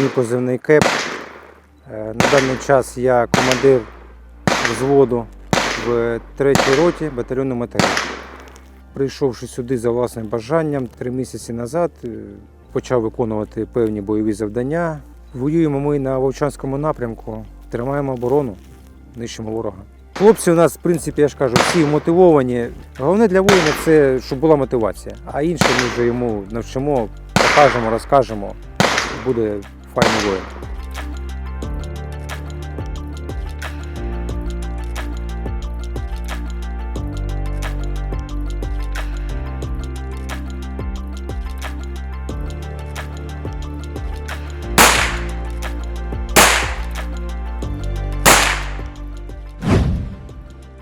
Мій позивний КЕП. Е, На даний час я командир взводу в 3-й роті батальйону матеріал. Прийшовши сюди за власним бажанням, три місяці назад е, почав виконувати певні бойові завдання. Воюємо ми на Вовчанському напрямку, тримаємо оборону, нищимо ворога. Хлопці у нас, в принципі, я ж кажу, всі мотивовані. Головне для воїна це щоб була мотивація. А інше ми вже йому навчимо, покажемо, розкажемо. Буде файний.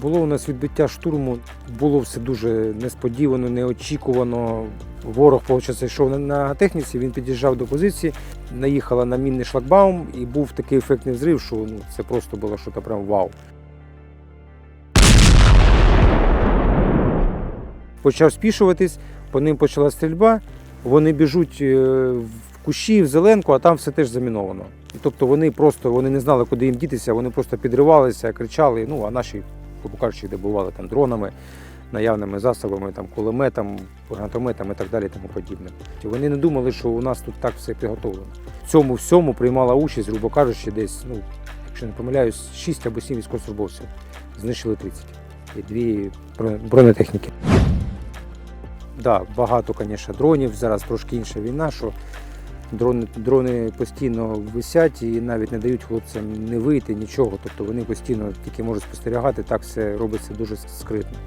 Було у нас відбиття штурму, було все дуже несподівано, неочікувано. Ворог виходить, йшов на- на техніці, він під'їжджав до позиції, наїхала на мінний шлагбаум і був такий ефектний взрив, що ну, це просто було щось прям вау. Почав спішуватись, по ним почала стрільба, вони біжуть е, в кущі, в зеленку, а там все теж заміновано. Тобто вони просто вони не знали, куди їм дітися, вони просто підривалися, кричали. Ну а наші, грубо кажучи, добували там дронами, наявними засобами, там кулеметом, гранатометом і так далі, тому подібне. Вони не думали, що у нас тут так все підготовлено. В цьому всьому приймала участь, грубо кажучи, десь, ну, якщо не помиляюсь, 6 або 7 військовослужбовців. Знищили 30. І дві броне- бронетехніки. Да, багато, звісно, дронів. Зараз трошки інша війна, що дрони, дрони постійно висять і навіть не дають хлопцям не вийти, нічого. Тобто вони постійно тільки можуть спостерігати, так все робиться дуже скритно.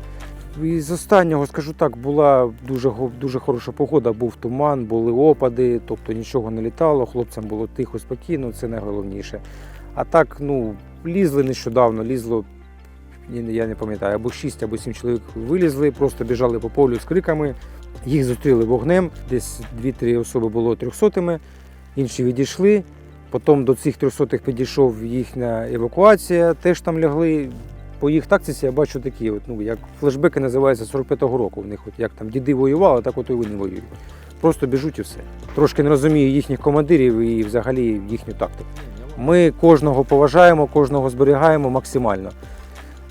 І з останнього, скажу так, була дуже, дуже хороша погода, був туман, були опади, тобто нічого не літало, хлопцям було тихо, спокійно, це найголовніше. А так, ну, лізли нещодавно, лізло, я не пам'ятаю, або 6, або 7 чоловік вилізли, просто біжали по полю з криками. Їх зустріли вогнем, десь 2-3 особи було трьохсотими, інші відійшли. Потім до цих трьохсотих підійшов їхня евакуація, теж там лягли. По їх тактиці я бачу такі, от, ну, як флешбеки називаються 45-го року. В них от, як там діди воювали, так от і вони воюють. Просто біжуть і все. Трошки не розумію їхніх командирів і взагалі їхню тактику. Ми кожного поважаємо, кожного зберігаємо максимально.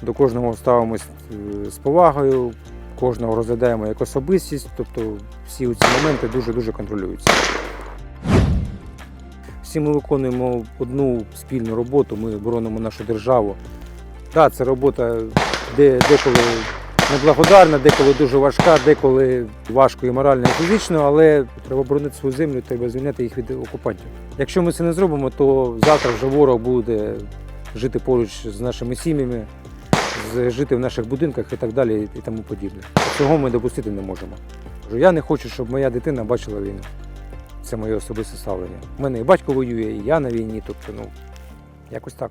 До кожного ставимось е, з повагою, кожного розглядаємо як особистість, тобто всі ці моменти дуже-дуже контролюються. Всі ми виконуємо одну спільну роботу, ми боронимо нашу державу. Так, це робота де, деколи неблагодарна, деколи дуже важка, деколи важко і морально, і фізично, але треба боронити свою землю, треба звільняти їх від окупантів. Якщо ми це не зробимо, то завтра вже ворог буде жити поруч з нашими сім'ями, жити в наших будинках і так далі, і тому подібне. Цього ми допустити не можемо. Я не хочу, щоб моя дитина бачила війну. Це моє особисте ставлення. У мене і батько воює, і я на війні, тобто, ну, якось так.